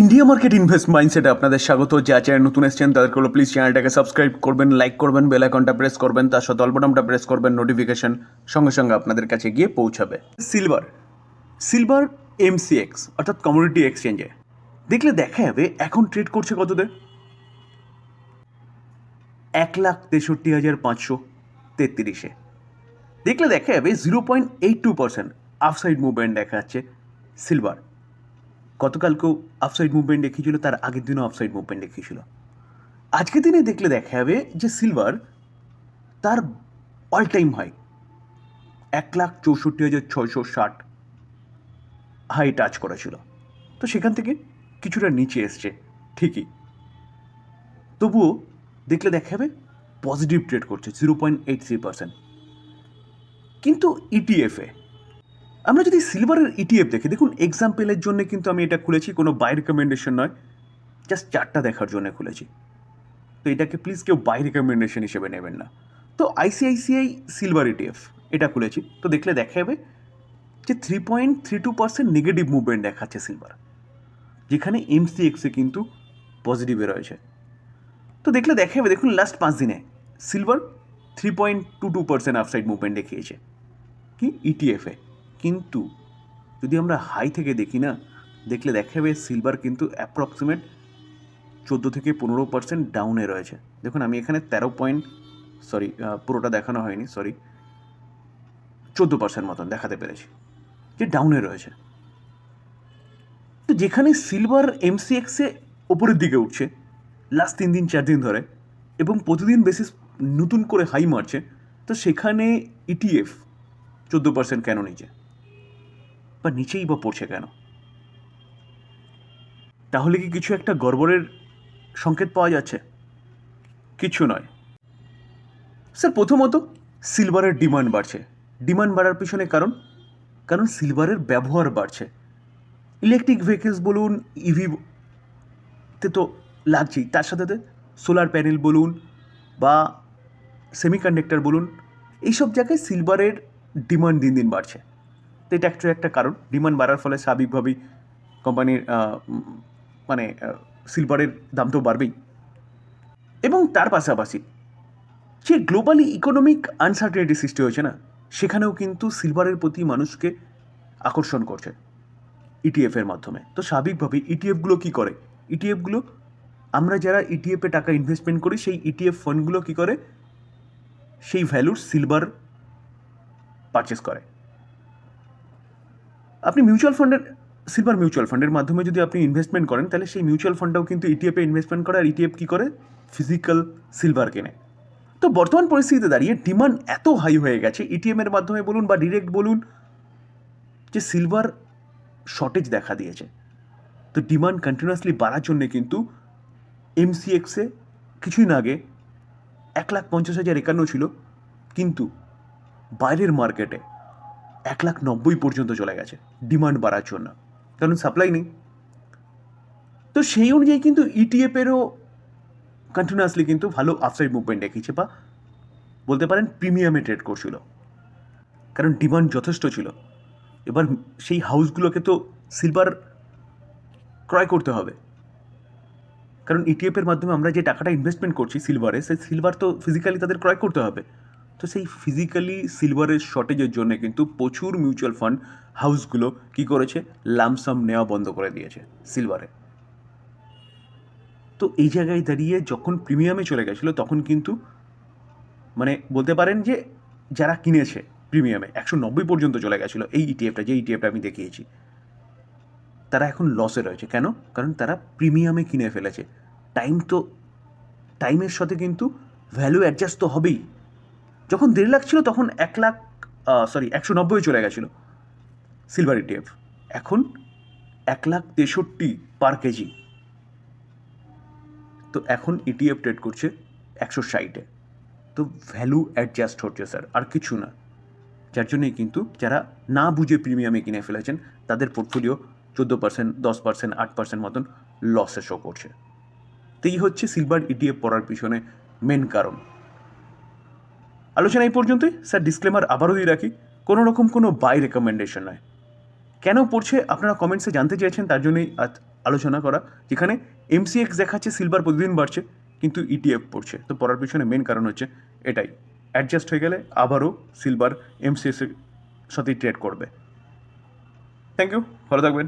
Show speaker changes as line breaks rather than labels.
India market invest মাইন্ডসেটে আপনাদের স্বাগত। যা চ্যানেল নতুন এসেছেন, তাদেরকে হলো প্লিজ চ্যানেলটাকে সাবস্ক্রাইব করবেন লাইক করবেন বেল আইকনটা প্রেস করবেন, তার সাথে অল্পটামটা প্রেস করবেন নোটিফিকেশন সঙ্গে সঙ্গে আপনাদের কাছে গিয়ে পৌঁছাবে। সিলভার সিলভার এমসিএক্স অর্থাৎ কমিউনিটি এক্সচেঞ্জে দেখলে দেখা যাবে এখন ট্রেড করছে কততে এক লাখ তেষট্টি হাজার পাঁচশো তেত্রিশে। দেখলে দেখা যাবে zero point eight two percent upside movement দেখা যাচ্ছে সিলভার গতকালকেও আফসাইড মুভমেন্ট দেখিয়েছিল, তার আগের দিনও আফসাইড মুভমেন্ট দেখিয়েছিল। আজকের দিনে দেখলে দেখা যাবে যে সিলভার তার অল টাইম হাই এক লাখ চৌষট্টি হাজার ছয়শো ষাট হাই টাচ করেছিল। তো সেখান থেকে কিছুটা নিচে এসছে, ঠিকই। তবুও দেখলে দেখা যাবে পজিটিভ ট্রেড করছে zero point eight three percent কিন্তু E ইটিএফে আমরা যদি সিলভারের ইটিএফ দেখি, দেখুন এক্সাম্পলের জন্য কিন্তু আমি এটা খুলেছি, কোনো বাই রেকমেন্ডেশন নয় জাস্ট চারটা দেখার জন্য খুলেছি। তো এটাকে প্লিজ কেউ বাই রেকমেন্ডেশন হিসেবে নেবেন না। তো আইসিআইসিআই সিলভার ইটিএফ এটা খুলেছি। তো দেখলে দেখা যাবে যে three point three two percent negative movement দেখাচ্ছে সিলভার যেখানে এমসিএক্সে কিন্তু পজিটিভে রয়েছে। তো দেখলে দেখা যাবে, দেখুন লাস্ট পাঁচ দিনে silver three point two two percent upside movement দেখিয়েছে। কি? ইটিএফে কিন্তু যদি আমরা হাই থেকে দেখি না, দেখলে দেখা যাবে সিলভার কিন্তু অ্যাপ্রক্সিমেট চোদ্দ থেকে পনেরো পার্সেন্ট ডাউনে রয়েছে। দেখুন, আমি এখানে তেরো পয়েন্ট সরি পুরোটা দেখানো হয়নি সরি চোদ্দ পার্সেন্ট মতন দেখাতে পেরেছি, যে ডাউনে রয়েছে। তো যেখানে সিলভার এমসিএক্সে ওপরের দিকে উঠছে লাস্ট তিন দিন, চার দিন ধরে, এবং প্রতিদিন বেসিস নতুন করে হাই মারছে, তো সেখানে ইটিএফ চোদ্দ পার্সেন্ট কেন নিচে? বা নিচেই বা পড়ছে কেন? তাহলে কি কিছু একটা গড়বড়ের সংকেত পাওয়া যাচ্ছে? কিছু নয়। স্যার, প্রথমত সিলভারের ডিমান্ড বাড়ছে। ডিমান্ড বাড়ার পিছনে কারণ? কারণ সিলভারের ব্যবহার বাড়ছে। ইলেকট্রিক ভেহিকেলস বলুন ইভি তে তো লাগছেই। তার সাথে সাথে সোলার প্যানেল বলুন বা সেমিকন্ডাক্টর বলুন, এইসব জায়গায় সিলভারের ডিমান্ড দিন দিন বাড়ছে। তো এটা একটা একটা কারণ। ডিমান্ড বাড়ার ফলে স্বাভাবিকভাবেই কোম্পানির মানে সিলভারের দাম তো বাড়বেই। এবং তার পাশাপাশি যে গ্লোবালি ইকোনমিক আনসার্টেনিটি সৃষ্টি হয়েছে না, সেখানেও কিন্তু সিলভারের প্রতি মানুষকে আকর্ষণ করছে ইটিএফের মাধ্যমে। তো স্বাভাবিকভাবেই ইটিএফগুলো কী করে? ইটিএফগুলো আমরা যারা ইটিএফে টাকা ইনভেস্টমেন্ট করি, সেই ইটিএফ ফান্ডগুলো কী করে? সেই ভ্যালুর সিলভার পারচেস করে। আপনি মিউচুয়াল ফান্ডের সিলভার মিউচুয়াল ফান্ডের মাধ্যমে যদি আপনি ইনভেস্টমেন্ট করেন, তাহলে সেই মিউচুয়াল ফান্ডটাও কিন্তু ইটিএফে ইনভেস্টমেন্ট করে, আর ইটিএফ কী করে? ফিজিক্যাল সিলভার কেনে। তো বর্তমান পরিস্থিতিতে দাঁড়িয়ে ডিমান্ড এত হাই হয়ে গেছে ইটিএমের মাধ্যমে বলুন বা ডিরেক্ট বলুন, যে সিলভার শর্টেজ দেখা দিয়েছে। তো ডিমান্ড কন্টিনিউয়াসলি বাড়ার জন্যে কিন্তু এমসিএক্সে কিছুদিন আগে এক লাখ পঞ্চাশ হাজার একান্ন ছিল, কিন্তু বাইরের মার্কেটে এক লাখ নব্বই পর্যন্ত চলে গেছে ডিমান্ড বাড়ার জন্য। কারণ সাপ্লাই নেই। তো সেই অনুযায়ী কিন্তু E ইটিএফেরও কন্টিনিউয়াসলি কিন্তু ভালো আপসাইড মুভমেন্ট দেখিয়েছে বা বলতে পারেন প্রিমিয়ামে ট্রেড করছিল। কারণ ডিমান্ড যথেষ্ট ছিল। এবার সেই হাউসগুলোকে তো সিলভার ক্রয় করতে হবে। কারণ ইটিএফের মাধ্যমে আমরা যে টাকাটা ইনভেস্টমেন্ট করছি সিলভারে সেই সিলভার তো ফিজিক্যালি তাদের ক্রয় করতে হবে। তো সেই ফিজিক্যালি সিলভারের শর্টেজের জন্য কিন্তু প্রচুর মিউচুয়াল ফান্ড হাউসগুলো কী করেছে? লামসাম নেওয়া বন্ধ করে দিয়েছে সিলভারে তো এই জায়গায় দাঁড়িয়ে যখন প্রিমিয়ামে চলে গেছিল, তখন কিন্তু মানে বলতে পারেন যে যারা কিনেছে প্রিমিয়ামে একশো নব্বই পর্যন্ত চলে গেছিল এই ইটিএফটা যে ইটিএফটা আমি দেখিয়েছি। তারা এখন লসে রয়েছে। কেন? কারণ তারা প্রিমিয়ামে কিনে ফেলেছে। টাইম তো টাইমের সাথে কিন্তু ভ্যালু অ্যাডজাস্ট তো হবেই। যখন দেড় লাখ ছিল, তখন এক লাখ সরি একশো নব্বই চলে গেছিল সিলভার ইটিএফ এখন এক লাখ তেষট্টি পার কেজি তো এখন ইটিএফ ট্রেড করছে একশো ষাটে তো ভ্যালু অ্যাডজাস্ট হচ্ছে স্যার আর কিছু না। যার জন্যই কিন্তু যারা না বুঝে প্রিমিয়ামে কিনে ফেলেছেন, তাদের পোর্টফোলিও চোদ্দ পার্সেন্ট দশ পার্সেন্ট আট পার্সেন্ট মতন লসে শো করছে। তো এই হচ্ছে সিলভার ইটিএফ পড়ার পিছনে মেন কারণ। আলোচনা এই পর্যন্তই। স্যার ডিসক্লেমার আবারও দিয়ে রাখি কোনো রকম কোনো বাই রেকমেন্ডেশন নয়। কেন পড়ছে? আপনারা কমেন্টসে জানতে চেয়েছেন, তার জন্যই আলোচনা করা। যেখানে এমসিএক্স দেখাচ্ছে সিলভার প্রতিদিন বাড়ছে, কিন্তু ইটিএফ পড়ছে। তো পড়ার পিছনে মেন কারণ হচ্ছে এটাই। অ্যাডজাস্ট হয়ে গেলে আবারও সিলভার এমসিএস এর সাথেই ট্রেড করবে। থ্যাংক ইউ ভালো থাকবেন।